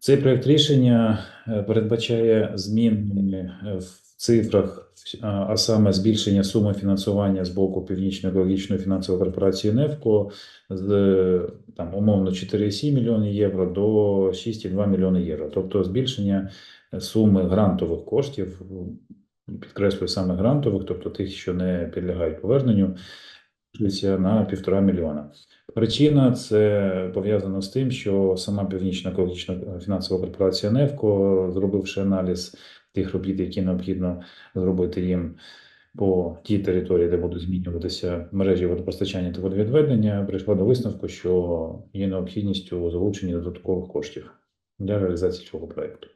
Цей проект рішення е, передбачає зміни е, в цифрах, а саме збільшення суми фінансування з боку Північно-екологічної фінансової корпорації «Нефко» з е, там умовно 4,7 мільйони євро до 6,2 мільйони євро. Тобто збільшення суми грантових коштів, підкреслюю саме грантових, тобто тих, що не підлягають поверненню, на півтора мільйона. Причина це пов'язано з тим, що сама Північна екологічна фінансова корпорація «Нефко», зробивши аналіз тих робіт, які необхідно зробити їм по тій території, де будуть змінюватися мережі водопостачання та водовідведення, прийшла до висновку, що є необхідність у залученні додаткових коштів для реалізації цього проекту.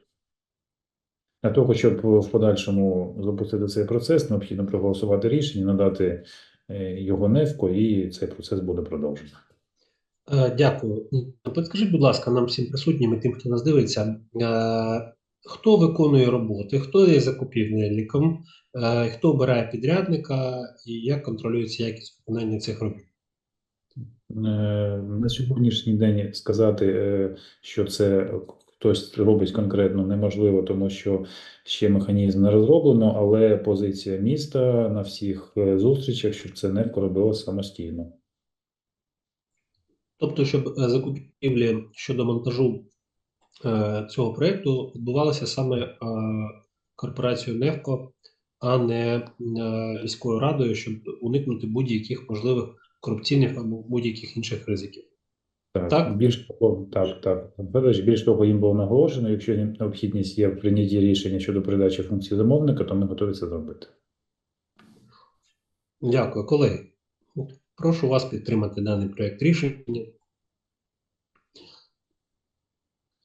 Для того, щоб в подальшому запустити цей процес, необхідно проголосувати рішення, надати його «Нефко», і цей процес буде продовжено. Е, Дякую. Підскажіть, будь ласка, нам всім присутнім і тим, хто нас дивиться, е, хто виконує роботи, хто є закупівельником, е, хто обирає підрядника і як контролюється якість виконання цих робіт? Е, На сьогоднішній день сказати, е, що це хтось робить конкретно неможливо, тому що ще механізм не розроблено, але позиція міста на всіх е, зустрічах, щоб це не робило самостійно. Тобто, щоб е, закупівлі щодо монтажу е, цього проєкту відбувалися саме е, корпорацією «Нефко», а не е, міською радою, щоб уникнути будь-яких можливих корупційних або будь-яких інших ризиків. Так, Так? більш того, так, так. Більш того, їм було наголошено, якщо необхідність є в прийнятті рішення щодо передачі функцій замовника, то ми готові це зробити. Дякую, колеги. Прошу вас підтримати даний проєкт рішення.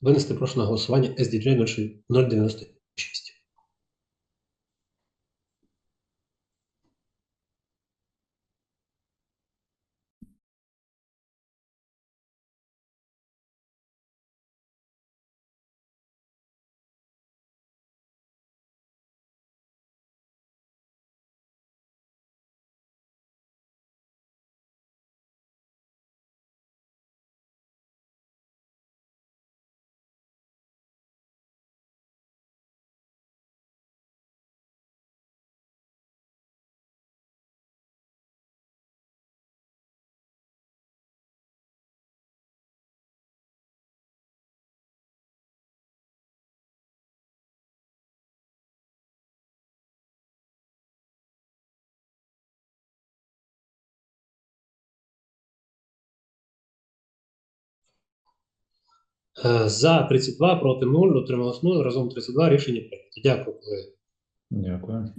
Винести прошу на голосування SDJ 096. За 32, проти 0, утрималось 0, разом 32. Рішення прийнято. Дякую, колеги. Дякую.